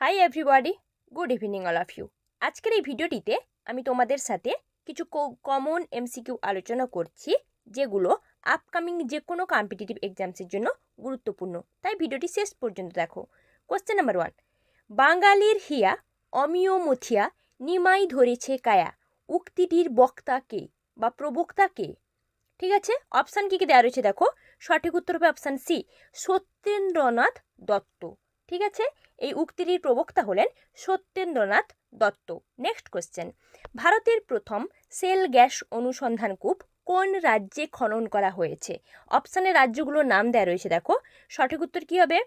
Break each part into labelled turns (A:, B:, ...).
A: Hi everybody good evening all of you আজকের এই ভিডিওটিতে আমি তোমাদের সাথে কিছু কমন এমসিকিউ আলোচনা করছি, যেগুলো আপকামিং যে কোনো কম্পিটিটিভ এক্সামসের জন্য গুরুত্বপূর্ণ। তাই ভিডিওটি শেষ পর্যন্ত দেখো। কোশ্চেন নাম্বার ওয়ান বাঙালির হিয়া অমিয় মথিয়া নিমাই ধরেছে কায়া। উক্তিটির বক্তা কে বা প্রবক্তা কে? ঠিক আছে? অপশান কী কী দেওয়া রয়েছে দেখো? সঠিক উত্তর হবে অপশান সি সত্যেন্দ্রনাথ দত্ত। ঠিক আছে? এই উক্তিটির প্রবক্তা হলেন সত্যেন্দ্রনাথ দত্ত। নেক্সট কোশ্চেন ভারতের প্রথম সেল গ্যাস অনুসন্ধান কূপ কোন রাজ্যে খনন করা হয়েছে? অপশানে রাজ্যগুলোর নাম দেওয়া রয়েছে, দেখো। সঠিক উত্তর কী হবে?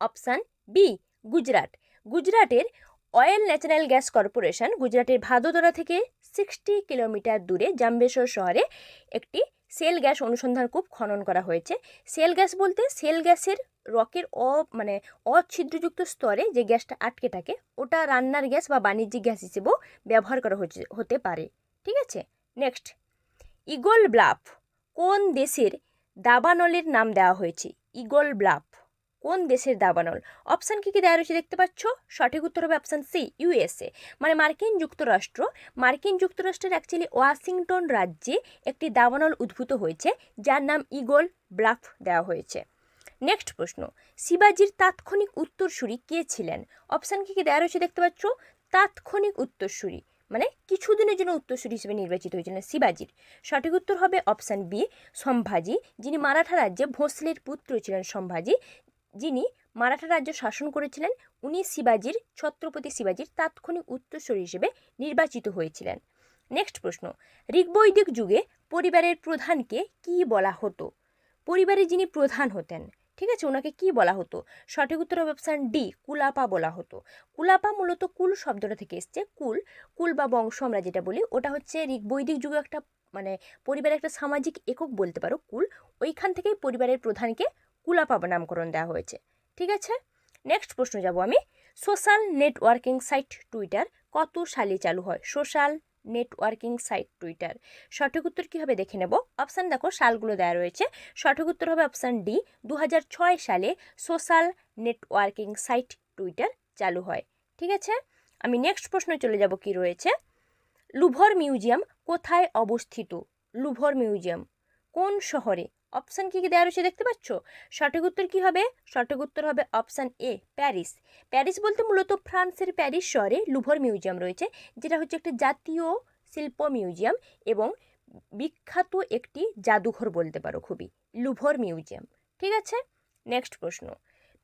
A: Option B Gujarat. গুজরাটের অয়েল ন্যাচারাল গ্যাস কর্পোরেশন গুজরাটের ভাদোদরা থেকে সিক্সটি কিলোমিটার দূরে জাম্বেশ্বর শহরে একটি সেল গ্যাস অনুসন্ধান কূপ খনন করা হয়েছে। সেল গ্যাস বলতে সেল গ্যাসের রকের অ মানে অছিদ্রযুক্ত স্তরে যে গ্যাসটা আটকে থাকে, ওটা রান্নার গ্যাস বা বাণিজ্যিক গ্যাস হিসেবেও ব্যবহার করা হতে পারে। ঠিক আছে? নেক্সট ইগল ব্লাফ কোন দেশের দাবানলের নাম দেওয়া হয়েছে? Eagle bluff. কোন দেশের দাবানল? অপশান কী কী দেওয়া রয়েছে দেখতে পাচ্ছ? সঠিক উত্তর হবে অপশান সি ইউএসএ মানে মার্কিন যুক্তরাষ্ট্র। মার্কিন যুক্তরাষ্ট্রের অ্যাকচুয়ালি ওয়াশিংটন রাজ্যে একটি দাবানল উদ্ভূত হয়েছে, যার নাম ইগল ব্লাফ দেওয়া হয়েছে। নেক্সট প্রশ্ন, শিবাজির তাৎক্ষণিক উত্তরসূরি কে ছিলেন? অপশান কী কী দেওয়া রয়েছে দেখতে পাচ্ছ? তাৎক্ষণিক উত্তরসূরি মানে কিছুদিনের জন্য উত্তরসূরি হিসেবে নির্বাচিত হয়েছিলেন শিবাজির। সঠিক উত্তর হবে অপশান বি, সম্ভাজি, যিনি মারাঠা রাজ্যে ভোঁসলের পুত্র ছিলেন সম্ভাজি যিনি মারাঠা রাজ্য শাসন করেছিলেন, উনি শিবাজির, ছত্রপতি শিবাজির তাৎক্ষণিক উত্তরসূরি হিসেবে নির্বাচিত হয়েছিলেন। নেক্সট প্রশ্ন, ঋগ্বৈদিক যুগে পরিবারের প্রধানকে কি বলা হতো? পরিবারে যিনি প্রধান হতেন, ঠিক আছে, ওনাকে কি বলা হতো? সঠিক উত্তর অপশান ডি কুলাপা বলা হতো। কুলাপা মূলত কুল শব্দটা থেকে এসছে, কুল কুল বা বংশ আমরা যেটা বলি, ওটা হচ্ছে ঋগ্বৈদিক যুগে একটা মানে পরিবারের একটা সামাজিক একক বলতে পারো, কুল, ওইখান থেকেই পরিবারের প্রধানকে কুলাপা নামকরণ দেওয়া হয়েছে। ঠিক আছে? নেক্সট প্রশ্ন যাব আমি। সোশ্যাল নেটওয়ার্কিং সাইট টুইটার কত সালে চালু হয়? সোশ্যাল নেটওয়ার্কিং সাইট টুইটার সঠিক উত্তর কী হবে দেখে নেব? অপশান দেখো, সালগুলো দেওয়া রয়েছে। সঠিক উত্তর হবে অপশান ডি দু হাজার ছয় সালে সোশ্যাল নেটওয়ার্কিং সাইট টুইটার চালু হয়। ঠিক আছে? আমি নেক্সট প্রশ্নে চলে যাব কি রয়েছে? লুভর মিউজিয়াম কোথায় অবস্থিত? লুভর মিউজিয়াম কোন শহরে? অপশান কী কী দেওয়া রয়েছে দেখতে পাচ্ছ? সঠিক উত্তর কী হবে? সঠিক উত্তর হবে অপশান এ, প্যারিস। প্যারিস বলতে মূলত ফ্রান্সের প্যারিস শহরে লুভর মিউজিয়াম রয়েছে, যেটা হচ্ছে একটি জাতীয় শিল্প মিউজিয়াম এবং বিখ্যাত একটি জাদুঘর বলতে পারো খুবই, লুভর মিউজিয়াম। ঠিক আছে? নেক্সট প্রশ্ন।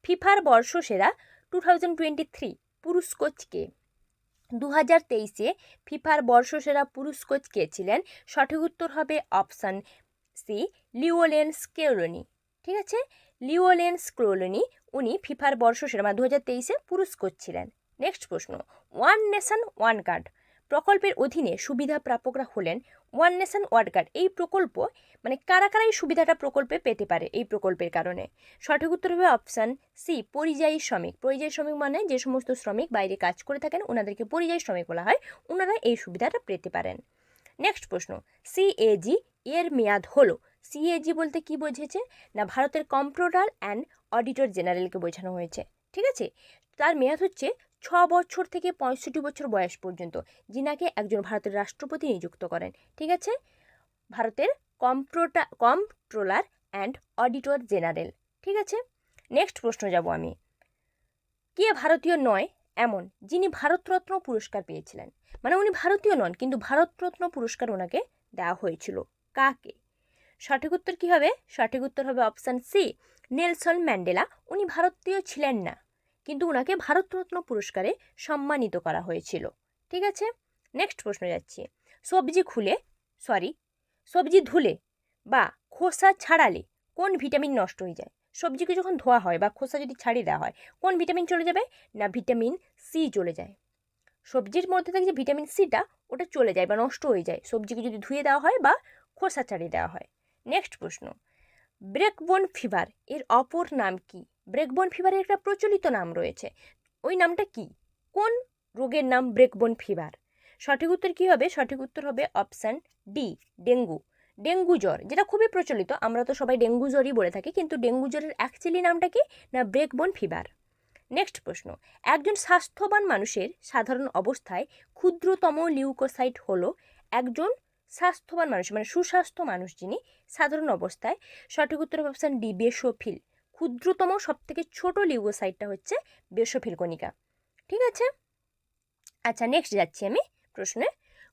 A: ফিফার বর্ষসেরা টু থাউজেন্ড টোয়েন্টি থ্রি পুরুষ কোচ কে দু হাজার তেইশে ফিফার বর্ষসেরা পুরুষ কোচ কে ছিলেন? সঠিক উত্তর হবে অপশান সি লিওলেন স্কেলোনি ঠিক আছে? লিওলেন স্ক্রোলনি উনি ফিফার বর্ষসেরা মানে দু হাজার তেইশে পুরুষ ছিলেন নেক্সট প্রশ্ন ওয়ান নেশন ওয়ান কার্ড প্রকল্পের অধীনে সুবিধা প্রাপকরা হলেন ওয়ান নেশন ওয়ান কার্ড এই প্রকল্প মানে কারা কারা এই সুবিধাটা প্রকল্পে পেতে পারে এই প্রকল্পের কারণে? সঠিক উত্তর হবে অপশান সি পরিযায়ী শ্রমিক। পরিযায়ী শ্রমিক মানে যে সমস্ত শ্রমিক বাইরে কাজ করে থাকেন, ওনাদেরকে পরিযায়ী শ্রমিক বলা হয়, ওনারা এই সুবিধাটা পেতে পারেন। নেক্সট প্রশ্ন সিএজি এর মেয়াদ হলো। সিএজি বলতে কি বোঝেছে? না, ভারতের কম্প্ট্রোলার অ্যান্ড অডিটর জেনারেলকে বোঝানো হয়েছে। ঠিক আছে? তার মেয়াদ হচ্ছে ছ বছর থেকে পঁয়ষট্টি বছর বয়স পর্যন্ত, যিনাকে একজন ভারতের রাষ্ট্রপতি নিযুক্ত করেন। ঠিক আছে? ভারতের কম্প্রোটা কম্প্ট্রোলার অ্যান্ড অডিটর জেনারেল ঠিক আছে? নেক্সট প্রশ্ন যাব আমি। কে ভারতীয় নয়? এমন, যিনি ভারতরত্ন পুরস্কার পেয়েছিলেন। মানে উনি ভারতীয় নন, কিন্তু ভারতরত্ন পুরস্কার ওনাকে দেওয়া হয়েছিল। কাকে? সঠিক উত্তর কী হবে? সঠিক উত্তর হবে অপশান সি নেলসন ম্যান্ডেলা। উনি ভারতীয় ছিলেন না, কিন্তু ওনাকে ভারতরত্ন পুরস্কারে সম্মানিত করা হয়েছিল। ঠিক আছে? নেক্সট প্রশ্ন যাচ্ছি। সবজি খুলে সরি সবজি ধুলে বা খোসা ছাড়ালে কোন ভিটামিন নষ্ট হয়ে যায়? সবজিকে যখন ধোয়া হয় বা খোসা যদি ছাড়িয়ে দেওয়া হয়, কোন ভিটামিন চলে যাবে? না, ভিটামিন সি চলে যায়। সবজির মধ্যে থেকে যে ভিটামিন সিটা ওটা চলে যায় বা নষ্ট হয়ে যায়। সবজিকে যদি ধুয়ে দেওয়া হয় বা খোসা ছাড়িয়ে দেওয়া হয়। নেক্সট প্রশ্ন। ব্রেকবোন ফিভার এর অপর নাম কি? ব্রেকবোন ফিভারের একটা প্রচলিত নাম রয়েছে। ওই নামটা কি? কোন রোগের নাম ব্রেকবোন ফিভার? সঠিক উত্তর কী হবে? সঠিক উত্তর হবে অপশান ডি ডেঙ্গু। ডেঙ্গু জ্বর, যেটা খুবই প্রচলিত। আমরা তো সবাই ডেঙ্গু জ্বরই বলে থাকি, কিন্তু ডেঙ্গু জ্বরের অ্যাকচুয়ালি নামটা কি? না ব্রেকবোন ফিভার। নেক্সট প্রশ্ন। একজন স্বাস্থ্যবান মানুষের সাধারণ অবস্থায় ক্ষুদ্রতম লিউকোসাইট হলো একজন স্বাস্থ্যবান মানুষ মানে সুস্বাস্থ্য মানুষ যিনি, সাধারণ অবস্থায়, সঠিক উত্তর অপশান ডি বেসোফিল ক্ষুদ্রতম সবথেকে ছোট লিউকোসাইটটা হচ্ছে বেসোফিল কণিকা। ঠিক আছে? আচ্ছা নেক্সট যাচ্ছি আমি প্রশ্নে।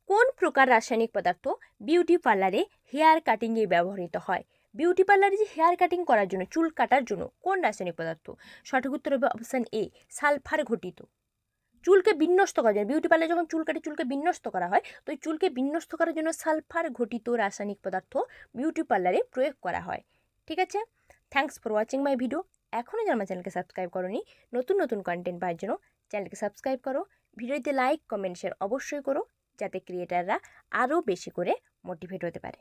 A: কোন প্রকার রাসায়নিক পদার্থ বিউটি পার্লারে হেয়ার কাটিংয়ে ব্যবহৃত হয়? বিউটি পার্লারে যে হেয়ার কাটিং করার জন্য, চুল কাটার জন্য কোন রাসায়নিক পদার্থ? সঠিক উত্তর হবে অপশান এ সালফার ঘটিত। চুলকে বিন্যস্ত করার জন্য বিউটি পার্লারে যখন চুল কাটে, চুলকে বিন্যস্ত করা হয়, তো ওই চুলকে বিন্যস্ত করার জন্য সালফার ঘটিত রাসায়নিক পদার্থ বিউটি পার্লারে প্রয়োগ করা হয়। ঠিক আছে? Thanks for watching my video এখনও যারা আমার চ্যানেলকে সাবস্ক্রাইব করোনি, নতুন নতুন কন্টেন্ট পাওয়ার জন্য চ্যানেলকে সাবস্ক্রাইব করো। ভিডিওতে লাইক কমেন্ট শেয়ার অবশ্যই করো, যাতে ক্রিয়েটাররা আরও বেশি করে মোটিভেট হতে পারে।